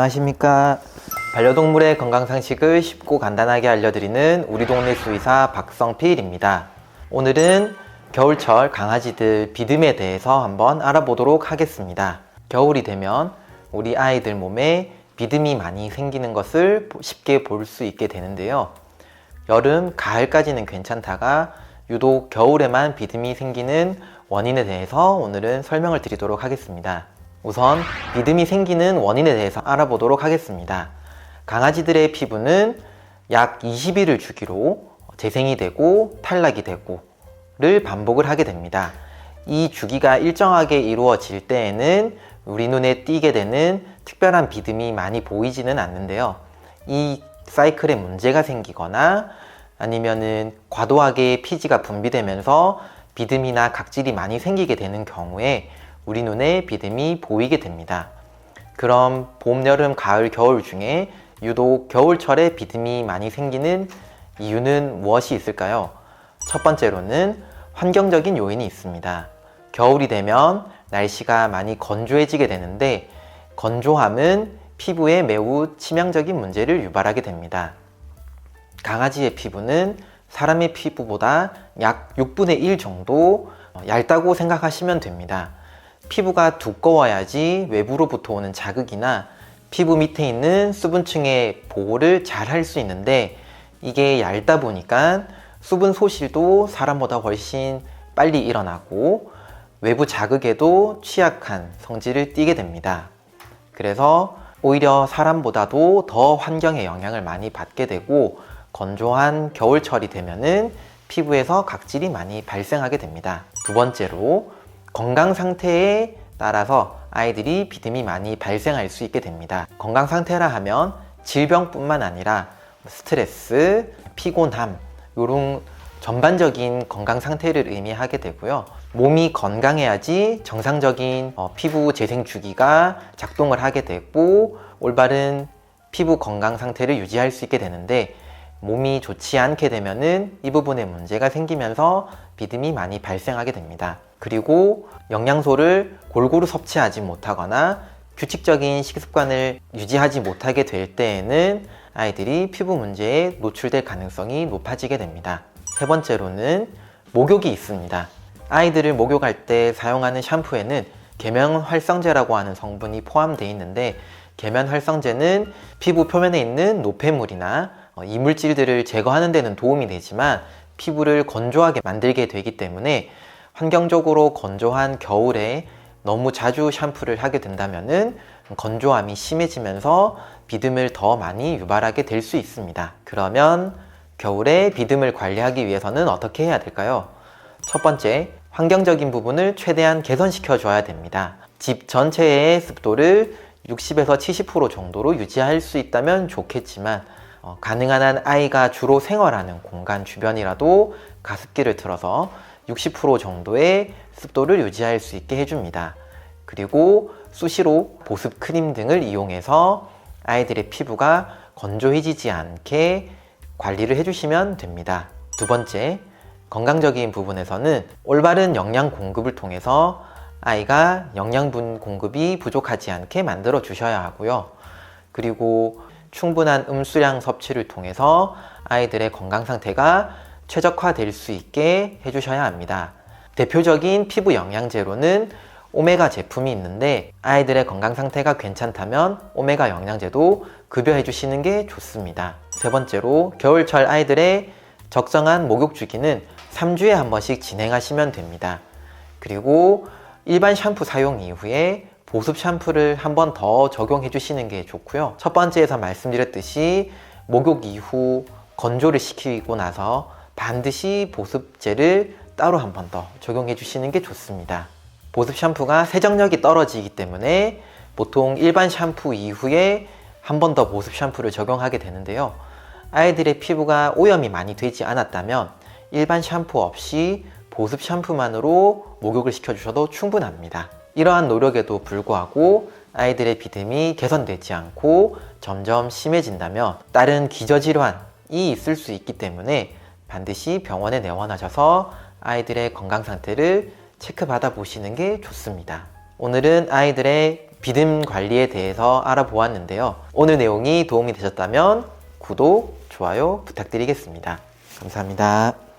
안녕하십니까. 반려동물의 건강 상식을 쉽고 간단하게 알려드리는 우리 동네 수의사 박성필입니다. 오늘은 겨울철 강아지들 비듬에 대해서 한번 알아보도록 하겠습니다. 겨울이 되면 우리 아이들 몸에 비듬이 많이 생기는 것을 쉽게 볼 수 있게 되는데요. 여름, 가을까지는 괜찮다가 유독 겨울에만 비듬이 생기는 원인에 대해서 오늘은 설명을 드리도록 하겠습니다. 우선 비듬이 생기는 원인에 대해서 알아보도록 하겠습니다. 강아지들의 피부는 약 20일을 주기로 재생이 되고 탈락이 되고 를 반복을 하게 됩니다. 이 주기가 일정하게 이루어질 때에는 우리 눈에 띄게 되는 특별한 비듬이 많이 보이지는 않는데요. 이 사이클에 문제가 생기거나 아니면은 과도하게 피지가 분비되면서 비듬이나 각질이 많이 생기게 되는 경우에 우리 눈에 비듬이 보이게 됩니다. 그럼 봄, 여름, 가을, 겨울 중에 유독 겨울철에 비듬이 많이 생기는 이유는 무엇이 있을까요? 첫 번째로는 환경적인 요인이 있습니다. 겨울이 되면 날씨가 많이 건조해지게 되는데 건조함은 피부에 매우 치명적인 문제를 유발하게 됩니다. 강아지의 피부는 사람의 피부보다 약 6분의 1 정도 얇다고 생각하시면 됩니다. 피부가 두꺼워야지 외부로부터 오는 자극이나 피부 밑에 있는 수분층의 보호를 잘 할 수 있는데 이게 얇다 보니까 수분 소실도 사람보다 훨씬 빨리 일어나고 외부 자극에도 취약한 성질을 띠게 됩니다. 그래서 오히려 사람보다도 더 환경의 영향을 많이 받게 되고 건조한 겨울철이 되면은 피부에서 각질이 많이 발생하게 됩니다. 두 번째로 건강 상태에 따라서 아이들이 비듬이 많이 발생할 수 있게 됩니다. 건강 상태라 하면 질병뿐만 아니라 스트레스, 피곤함, 이런 전반적인 건강 상태를 의미하게 되고요. 몸이 건강해야지 정상적인 어, 피부 재생 주기가 작동을 하게 되고 올바른 피부 건강 상태를 유지할 수 있게 되는데 몸이 좋지 않게 되면은 이 부분에 문제가 생기면서 비듬이 많이 발생하게 됩니다. 그리고 영양소를 골고루 섭취하지 못하거나 규칙적인 식습관을 유지하지 못하게 될 때에는 아이들이 피부 문제에 노출될 가능성이 높아지게 됩니다. 세 번째로는 목욕이 있습니다. 아이들을 목욕할 때 사용하는 샴푸에는 계면 활성제라고 하는 성분이 포함되어 있는데 계면 활성제는 피부 표면에 있는 노폐물이나 어, 이물질들을 제거하는 데는 도움이 되지만 피부를 건조하게 만들게 되기 때문에 환경적으로 건조한 겨울에 너무 자주 샴푸를 하게 된다면은 건조함이 심해지면서 비듬을 더 많이 유발하게 될 수 있습니다. 그러면 겨울에 비듬을 관리하기 위해서는 어떻게 해야 될까요? 첫 번째, 환경적인 부분을 최대한 개선시켜 줘야 됩니다. 집 전체의 습도를 60에서 70% 정도로 유지할 수 있다면 좋겠지만 어, 가능한 한 아이가 주로 생활하는 공간 주변이라도 가습기를 틀어서 60% 정도의 습도를 유지할 수 있게 해줍니다. 그리고 수시로 보습 크림 등을 이용해서 아이들의 피부가 건조해지지 않게 관리를 해주시면 됩니다. 두 번째, 건강적인 부분에서는 올바른 영양 공급을 통해서 아이가 영양분 공급이 부족하지 않게 만들어 주셔야 하고요. 그리고 충분한 음수량 섭취를 통해서 아이들의 건강 상태가 최적화될 수 있게 해주셔야 합니다. 대표적인 피부 영양제로는 오메가 제품이 있는데 아이들의 건강 상태가 괜찮다면 오메가 영양제도 급여해 주시는 게 좋습니다. 세 번째로 겨울철 아이들의 적정한 목욕 주기는 3주에 한 번씩 진행하시면 됩니다. 그리고 일반 샴푸 사용 이후에 보습 샴푸를 한 번 더 적용해 주시는 게 좋고요. 첫 번째에서 말씀드렸듯이 목욕 이후 건조를 시키고 나서 반드시 보습제를 따로 한 번 더 적용해 주시는 게 좋습니다. 보습 샴푸가 세정력이 떨어지기 때문에 보통 일반 샴푸 이후에 한 번 더 보습 샴푸를 적용하게 되는데요. 아이들의 피부가 오염이 많이 되지 않았다면 일반 샴푸 없이 보습 샴푸만으로 목욕을 시켜주셔도 충분합니다. 이러한 노력에도 불구하고 아이들의 비듬이 개선되지 않고 점점 심해진다면 다른 기저질환이 있을 수 있기 때문에 반드시 병원에 내원하셔서 아이들의 건강 상태를 체크받아 보시는 게 좋습니다. 오늘은 아이들의 비듬 관리에 대해서 알아보았는데요. 오늘 내용이 도움이 되셨다면 구독, 좋아요 부탁드리겠습니다. 감사합니다.